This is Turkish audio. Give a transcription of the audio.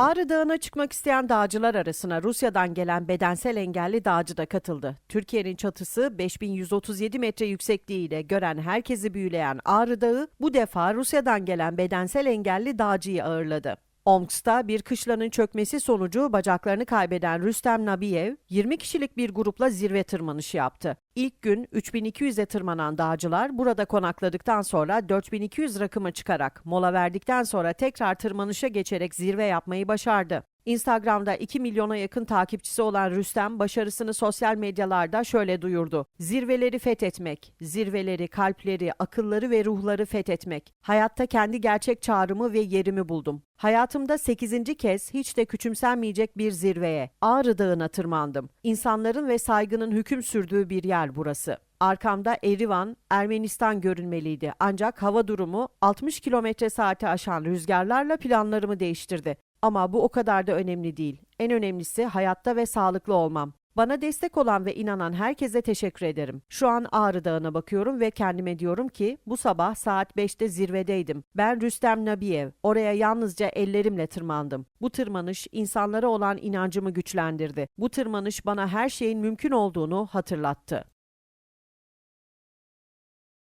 Ağrı Dağı'na çıkmak isteyen dağcılar arasına Rusya'dan gelen bedensel engelli dağcı da katıldı. Türkiye'nin çatısı 5137 metre yüksekliğiyle gören herkesi büyüleyen Ağrı Dağı bu defa Rusya'dan gelen bedensel engelli dağcıyı ağırladı. Omsk'ta bir kışlanın çökmesi sonucu bacaklarını kaybeden Rüstem Nabiyev 20 kişilik bir grupla zirve tırmanışı yaptı. İlk gün 3200'e tırmanan dağcılar burada konakladıktan sonra 4200 rakıma çıkarak mola verdikten sonra tekrar tırmanışa geçerek zirve yapmayı başardı. Instagram'da 2 milyona yakın takipçisi olan Rüstem başarısını sosyal medyalarda şöyle duyurdu. Zirveleri fethetmek, zirveleri, kalpleri, akılları ve ruhları fethetmek. Hayatta kendi gerçek çağrımı ve yerimi buldum. Hayatımda 8. kez hiç de küçümsenmeyecek bir zirveye, Ağrı Dağı'na tırmandım. İnsanların ve saygının hüküm sürdüğü bir yer burası. Arkamda Erivan, Ermenistan görünmeliydi. Ancak hava durumu 60 kilometre saati aşan rüzgarlarla planlarımı değiştirdi. Ama bu o kadar da önemli değil. En önemlisi hayatta ve sağlıklı olmam. Bana destek olan ve inanan herkese teşekkür ederim. Şu an Ağrı Dağı'na bakıyorum ve kendime diyorum ki bu sabah saat 5'te zirvedeydim. Ben Rüstem Nabiyev. Oraya yalnızca ellerimle tırmandım. Bu tırmanış insanlara olan inancımı güçlendirdi. Bu tırmanış bana her şeyin mümkün olduğunu hatırlattı.